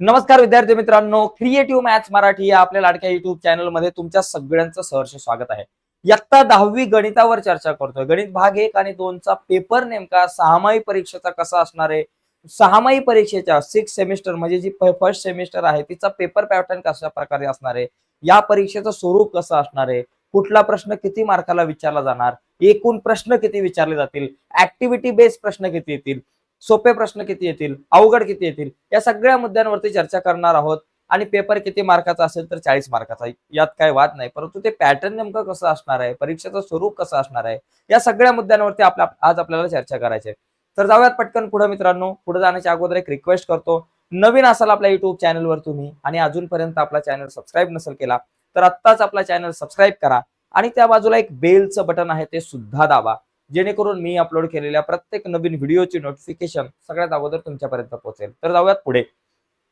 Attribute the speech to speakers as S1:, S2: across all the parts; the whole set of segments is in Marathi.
S1: नमस्कार विद्यार्थी मित्रांनो क्रिएटिव्ह मॅथ्स मराठी या आपल्या लाडक्या युट्यूब चॅनलमध्ये तुमच्या सगळ्यांचं सहर्ष स्वागत आहे. इयत्ता दहावी गणितावर चर्चा करतोय. गणित भाग एक आणि दोनचा पेपर नेमका सहामाही परीक्षेचा कसा असणार आहे? सहामाही परीक्षेच्या सिक्स सेमिस्टर म्हणजे जी फर्स्ट सेमिस्टर आहे तिचा पेपर पॅटर्न कशा प्रकारे असणार आहे? या परीक्षेचं स्वरूप कसं असणार आहे? कुठला प्रश्न किती मार्काला विचारला जाणार? एकूण प्रश्न किती विचारले जातील? ऍक्टिव्हिटी बेस्ड प्रश्न किती येतील? सोपे प्रश्न किती येतील? अवघड किती येतील? या सगळ्या मुद्द्यांवरती चर्चा करणार आहोत. आणि पेपर किती मार्काचा असेल तर चाळीस मार्काचा. यात काय वाद नाही. परंतु ते पॅटर्न नेमकं कसं असणार आहे? परीक्षेचं स्वरूप कसं असणार आहे? या सगळ्या मुद्द्यांवरती आपल्या आज आपल्याला चर्चा करायची तर जाऊयात पटकन पुढे मित्रांनो. पुढे जाण्याच्या अगोदर एक रिक्वेस्ट करतो. नवीन असाल आपल्या युट्यूब चॅनलवर तुम्ही आणि अजूनपर्यंत आपला चॅनल सबस्क्राईब नसेल केला तर आत्ताच आपला चॅनल सबस्क्राईब करा आणि त्या बाजूला एक बेलचं बटन आहे ते सुद्धा दाबा. जेणेकरून मी अपलोड केलेल्या प्रत्येक नवीन व्हिडिओची नोटिफिकेशन सगळ्यात अगोदर तुमच्यापर्यंत पोहोचेल. तर जाऊयात पुढे.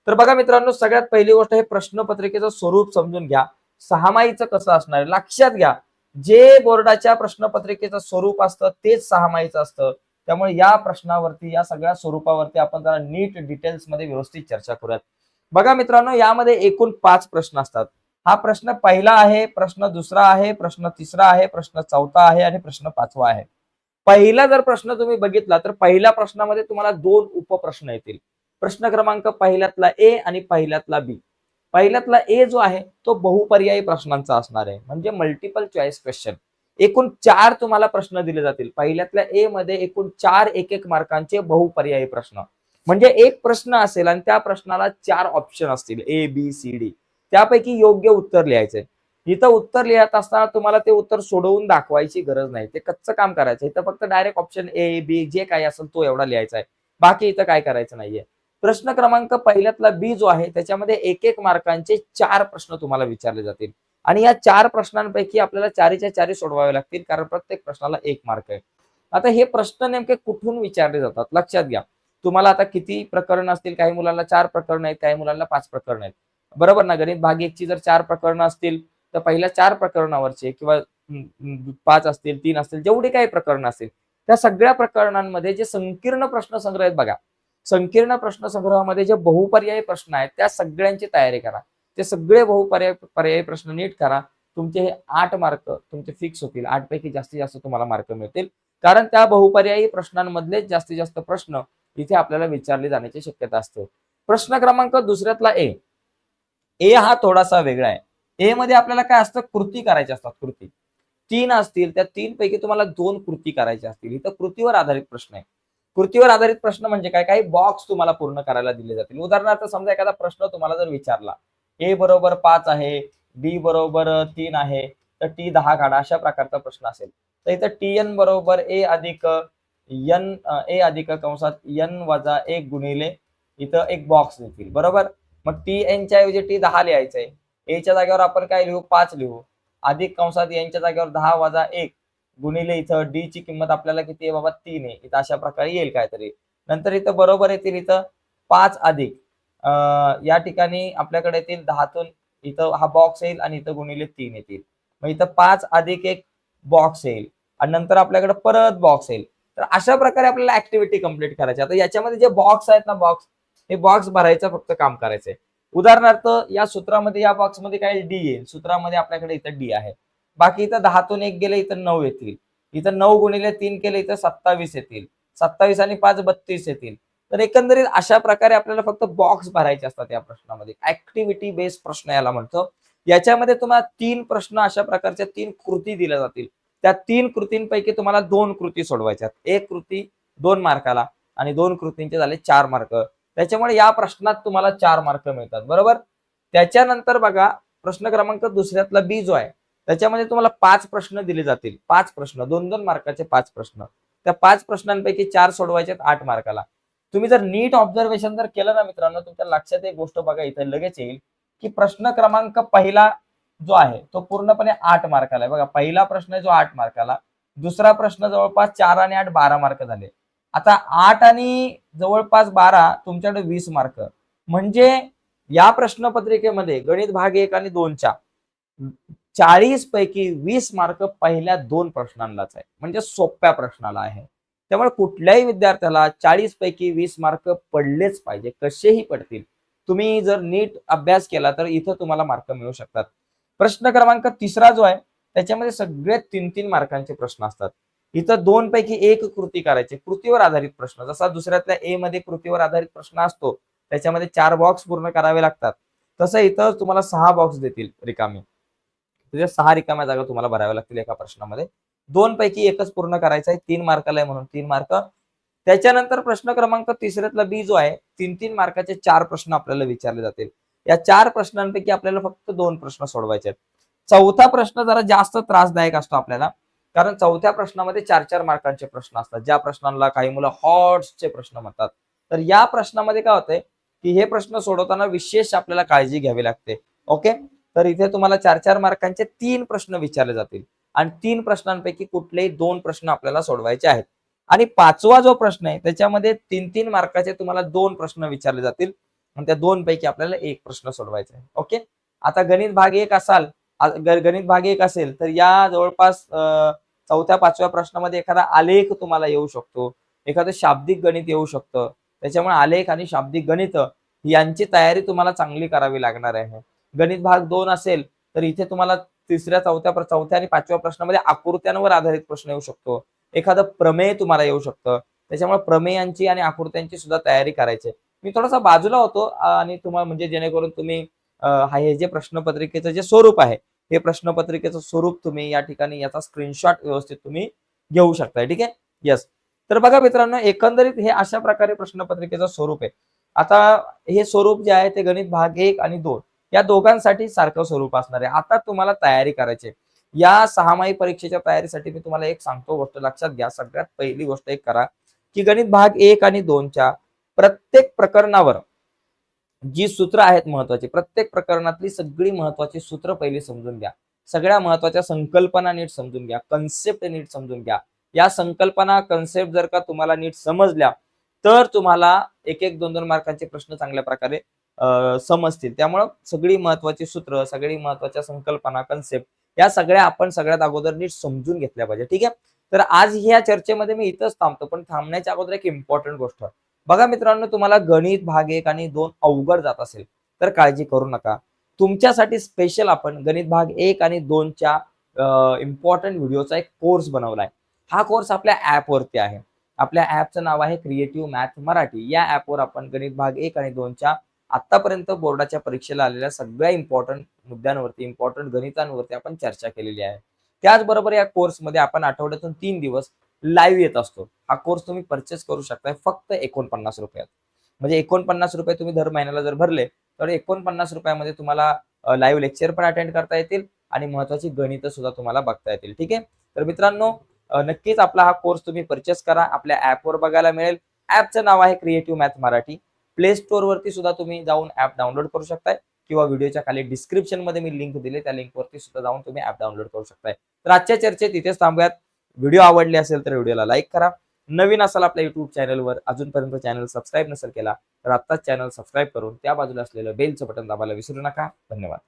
S1: तर बघा मित्रांनो सगळ्यात पहिली गोष्ट हे प्रश्नपत्रिकेचं स्वरूप समजून घ्या. सहामाहीचं कसं असणार आहे? लक्षात घ्या. जे बोर्डाच्या प्रश्नपत्रिकेचं स्वरूप असतं तेच सहामाहीचं असतं. त्यामुळे या प्रश्नावरती या सगळ्या स्वरूपावरती आपण जरा नीट डिटेल्समध्ये व्यवस्थित चर्चा करूयात. बघा मित्रांनो यामध्ये एकूण पाच प्रश्न असतात. हा प्रश्न पहिला आहे प्रश्न दुसरा आहे प्रश्न तिसरा आहे प्रश्न चौथा आहे आणि प्रश्न पाचवा आहे. पहिला जर प्रश्न तुम्ही बघितला तर पहिल्या प्रश्नामध्ये तुम्हाला दोन उपप्रश्न येतील. प्रश्न क्रमांक पहिल्यातला ए आणि पहिल्यातला बी. पहिल्यातला ए जो आहे तो बहुपर्यायी प्रश्नांचा असणार आहे. म्हणजे मल्टिपल चॉईस क्वेश्चन एकूण चार तुम्हाला प्रश्न दिले जातील. पहिल्यातल्या ए मध्ये एकूण चार एक एक मार्कांचे बहुपर्यायी प्रश्न. म्हणजे एक प्रश्न असेल आणि त्या प्रश्नाला चार ऑप्शन असतील ए बी सी डी. त्यापैकी योग्य उत्तर लिहायचंय. इथं उत्तर लिहित असताना तुम्हाला ते उत्तर सोडवून दाखवायची गरज नाही. ते कच्चं काम करायचं. इथं फक्त direct option A B J काही असेल तो एवढा लिहायचा आहे. बाकी इथं काय करायचं नाहीये. प्रश्न क्रमांक पहिल्यातला बी जो आहे त्याच्यामध्ये एक एक मार्कांचे चार प्रश्न तुम्हाला विचारले जातील. आणि या चार प्रश्नांपैकी आपल्याला चारीच्या चारी सोडवावे लागतील कारण प्रत्येक प्रश्नाला एक मार्क आहे. आता हे प्रश्न नेमके कुठून विचारले जातात? लक्षात घ्या. तुम्हाला आता किती प्रकरण असतील? काही मुलांना चार प्रकरण आहेत काही मुलांना पाच प्रकरण आहेत. बरोबर ना गणित भाग एकची जर चार प्रकरणं असतील तर पहिल्या चार प्रकरणावरचे किंवा पाच असतील तीन असतील जेवढे काही प्रकरण असतील त्या सगळ्या प्रकरणांमध्ये जे संकीर्ण प्रश्न संग्रह आहेत बघा. संकीर्ण प्रश्न संग्रहामध्ये जे बहुपर्यायी प्रश्न आहेत त्या सगळ्यांची तयारी करा. ते सगळे बहुपर्याय पर्यायी प्रश्न नीट करा. तुमचे हे आठ मार्क तुमचे फिक्स होतील. आठ पैकी जास्तीत जास्त तुम्हाला मार्क मिळतील. कारण त्या बहुपर्यायी प्रश्नांमधले जास्तीत जास्त प्रश्न इथे आपल्याला विचारले जाण्याची शक्यता असते. प्रश्न क्रमांक दुसऱ्यातला ए. ए हा थोडासा वेगळा आहे. ए मध्ये आपल्याला काय असतं? कृती करायच्या असतात कृती. तीन असतील त्या तीन पैकी तुम्हाला दोन कृती करायच्या असतील. इथं कृतीवर आधारित प्रश्न आहे. कृतीवर आधारित प्रश्न म्हणजे काय? काही बॉक्स तुम्हाला पूर्ण करायला दिले जातील. उदाहरणार्थ समजा एखादा प्रश्न तुम्हाला जर विचारला ए बरोबर पाच आहे बी बरोबर तीन आहे तर टी दहा काढा अशा प्रकारचा प्रश्न असेल. तर इथं टी एन बरोबर ए अधिक एन ए अधिक कंसात एन वजा एक गुणिले इथं एक बॉक्स देतील. बरोबर? मग टी एनच्या ऐवजी टी दहा लिहायचं आहे एच्या जागेवर आपण काय लिहू? पाच लिहू. अधिक कंसात यांच्या जागेवर दहा वजा एक गुणिले इथं डी ची किंमत आपल्याला किती आहे? बाबा तीन आहे. इथं अशा प्रकारे येईल काहीतरी. नंतर इथं बरोबर येतील इथं पाच अधिक. या ठिकाणी आपल्याकडे येतील दहातून इथं हा बॉक्स येईल आणि इथं गुणिले तीन येतील. मग इथं पाच अधिक एक बॉक्स येईल. आणि नंतर आपल्याकडे परत बॉक्स येईल. तर अशा प्रकारे आपल्याला ऍक्टिव्हिटी कंप्लीट करायची. आता याच्यामध्ये जे बॉक्स आहेत ना बॉक्स हे बॉक्स भरायचं फक्त काम करायचंय. उदाहरणार्थ या सूत्रामध्ये या बॉक्समध्ये काय डी येईल सूत्रामध्ये आपल्याकडे इथं डी आहे. बाकी इथं दहातून एक गेले इथं नऊ येतील. इथं नऊ गुणिले तीन केले इथं सत्तावीस येतील. सत्तावीस आणि पाच बत्तीस येतील. तर एकंदरीत अशा प्रकारे आपल्याला फक्त बॉक्स भरायचे असतात या प्रश्नामध्ये. ऍक्टिव्हिटी बेस्ड प्रश्न याला म्हणतो. याच्यामध्ये तुम्हाला तीन प्रश्न अशा प्रकारच्या तीन कृती दिल्या जातील. त्या तीन कृतींपैकी तुम्हाला दोन कृती सोडवायच्या एक कृती दोन मार्काला आणि दोन कृतींचे झाले चार मार्क. त्याच्यामुळे या प्रश्नात तुम्हाला चार मार्क मिळतात बरोबर? त्याच्यानंतर बघा प्रश्न क्रमांक दुसऱ्यातला बी जो आहे त्याच्यामध्ये तुम्हाला पाच प्रश्न दिले जातील. पाच प्रश्न दोन दोन मार्काचे पाच प्रश्न. त्या पाच प्रश्नांपैकी चार सोडवायचे आठ मार्काला. तुम्ही जर नीट ऑब्झर्वेशन जर केलं ना मित्रांनो तुमच्या लक्षात एक गोष्ट बघा इथे लगेच येईल की प्रश्न क्रमांक पहिला जो आहे तो पूर्णपणे आठ मार्काला आहे. बघा पहिला प्रश्न आहे जो आठ मार्काला दुसरा प्रश्न जवळपास चार आणि आठ बारा मार्क झाले. आता आठ आणि जवळपास बारा तुमच्याकडे वीस मार्क म्हणजे या प्रश्नपत्रिकेमध्ये गणित भाग एक आणि दोनच्या चाळीस पैकी वीस मार्क पहिल्या दोन प्रश्नांनाच आहे. म्हणजे सोप्या प्रश्नाला आहे. त्यामुळे कुठल्याही विद्यार्थ्याला चाळीस पैकी वीस मार्क पडलेच पाहिजे. कसेही पडतील. तुम्ही जर नीट अभ्यास केला तर इथं तुम्हाला मार्क मिळू शकतात. प्रश्न क्रमांक तिसरा जो आहे त्याच्यामध्ये सगळे तीन तीन मार्कांचे प्रश्न असतात. इथं दोन पैकी एक कृती करायची. कृतीवर आधारित प्रश्न. जसा दुसऱ्यातल्या ए मध्ये कृतीवर आधारित प्रश्न असतो त्याच्यामध्ये चार बॉक्स पूर्ण करावे लागतात. तसं इथं तुम्हाला सहा बॉक्स देतील रिकामी. तुझ्या म्हणजे सहा रिकाम्या जागा तुम्हाला भराव्या लागतील एका प्रश्नामध्ये. दोन पैकी एकच पूर्ण करायचा आहे तीन मार्काला आहे म्हणून तीन मार्क त्याच्यानंतर प्रश्न क्रमांक तिसऱ्यातला बी जो आहे तीन तीन मार्काचे चार प्रश्न आपल्याला विचारले जातील. या चार प्रश्नांपैकी आपल्याला फक्त दोन प्रश्न सोडवायचे आहेत. चौथा प्रश्न जरा जास्त त्रासदायक असतो आपल्याला. कारण चौथ्या प्रश्नामध्ये चार चार मार्कांचे प्रश्न असतात. ज्या प्रश्नांना काही मुलं हॉट्सचे प्रश्न म्हणतात. तर या प्रश्नामध्ये काय होतंय की हे प्रश्न सोडवताना विशेष आपल्याला काळजी घ्यावी लागते. ओके? तर इथे तुम्हाला चार चार मार्कांचे तीन प्रश्न विचारले जातील. आणि तीन प्रश्नांपैकी कुठलेही दोन प्रश्न आपल्याला सोडवायचे आहेत. आणि पाचवा जो प्रश्न आहे त्याच्यामध्ये तीन तीन मार्काचे तुम्हाला दोन प्रश्न विचारले जातील. आणि त्या दोन पैकी आपल्याला एक प्रश्न सोडवायचा आहे. ओके? आता गणित भाग एक असाल गणित भाग एक असेल तर या जवळपास चौथ्या पाचव्या प्रश्नामध्ये एखादा आलेख तुम्हाला येऊ शकतो. एखादं शाब्दिक गणित येऊ शकतं. त्याच्यामुळे आलेख आणि शाब्दिक गणित यांची तयारी तुम्हाला चांगली करावी लागणार आहे. गणित भाग दोन असेल तर इथे तुम्हाला तिसऱ्या चौथ्या चौथ्या आणि पाचव्या प्रश्नामध्ये आकृत्यांवर आधारित प्रश्न येऊ शकतो. एखादं प्रमेय तुम्हाला येऊ शकतं. त्याच्यामुळे प्रमेयांची आणि आकृत्यांची सुद्धा तयारी करायची. मी थोडासा बाजूला होतो आणि तुम्हाला म्हणजे जेणेकरून तुम्ही हे जे प्रश्नपत्रिकेचं जे स्वरूप आहे हे प्रश्नपत्रिकेचं स्वरूप तुम्ही या ठिकाणी याचा स्क्रीनशॉट व्यवस्थित तुम्ही घेऊ शकताय ठीक आहे? यस तर बघा मित्रांनो एकंदरीत हे अशा प्रकारे प्रश्नपत्रिकेचं स्वरूप आहे. आता हे स्वरूप जे आहे ते गणित भाग एक आणि दोन या दोघांसाठी सारखं स्वरूप असणार आहे. आता तुम्हाला तयारी करायची आहे. या सहामाही परीक्षेच्या तयारीसाठी मी तुम्हाला एक सांगतो गोष्ट लक्षात घ्या. सगळ्यात पहिली गोष्ट एक करा की गणित भाग एक आणि दोनच्या प्रत्येक प्रकरणावर जी सूत्र आहेत महत्वाची प्रत्येक प्रकरणातली सगळी महत्वाची सूत्र पहिली समजून घ्या. सगळ्या महत्त्वाच्या संकल्पना नीट समजून घ्या कन्सेप्ट नीट समजून घ्या. या संकल्पना कन्सेप्ट जर का तुम्हाला नीट समजल्या तर तुम्हाला एक एक दोन दोन मार्कांचे प्रश्न चांगल्या प्रकारे समजतील. त्यामुळं सगळी महत्वाची सूत्र सगळी महत्त्वाच्या संकल्पना कन्सेप्ट या सगळ्या आपण सगळ्यात अगोदर नीट समजून घेतल्या पाहिजे. ठीक आहे? तर आज ह्या चर्चेमध्ये मी इथंच थांबतो पण थांबण्याच्या अगोदर एक इम्पॉर्टंट गोष्ट. बघा मित्रांनो तुम्हाला गणित भाग एक आणि दोन अवघड जात असेल तर काळजी करू नका. तुमच्यासाठी स्पेशल आपण गणित भाग एक आणि दोनच्या इम्पॉर्टंट व्हिडिओचा एक कोर्स बनवलाय. हा कोर्स आपल्या ऍप वरती आहे. आपल्या ऍपचं नाव आहे क्रिएटिव्ह मॅथ मराठी. या ऍपवर आपण गणित भाग एक आणि दोनच्या आतापर्यंत बोर्डाच्या परीक्षेला आलेल्या सगळ्या इम्पॉर्टंट मुद्द्यांवरती इम्पॉर्टंट गणितांवरती आपण चर्चा केलेली आहे. त्याचबरोबर या कोर्समध्ये आपण आठवड्यातून तीन दिवस लाईव्ह येत असतो. हा कोर्स तुम्ही परचेस करू शकताय फक्त एकोणपन्नास रुपयात. म्हणजे एकोणपन्नास रुपये तुम्ही दर महिन्याला जर भरले तर एकोणपन्नास रुपयामध्ये तुम्हाला लाईव्ह लेक्चर पण अटेंड करता येतील आणि महत्वाची गणित सुद्धा तुम्हाला बघता येतील. ठीक आहे? तर मित्रांनो नक्कीच आपला हा कोर्स तुम्ही परचेस करा. आपल्या ऍपवर बघायला मिळेल. ऍपचं नाव आहे creative math Marathi play store वरती सुद्धा तुम्ही जाऊन ऍप डाउनलोड करू शकताय किंवा व्हिडिओच्या खाली डिस्क्रिप्शनमध्ये मी लिंक दिले त्या लिंक वरती सुद्धा जाऊन तुम्ही ऍप डाउनलोड करू शकताय. तर आजच्या चर्चेत इथेच थांबूयात. व्हिडिओ आवडले असेल तर व्हिडिओला लाईक करा. नवीन असाल आपल्या युट्यूब चॅनलवर अजूनपर्यंत चॅनल सबस्क्राईब नसेल केला तर आत्ताच चॅनल सबस्क्राईब करून त्या बाजूला असलेलं बेलचं बटन दाबायला विसरू नका. धन्यवाद.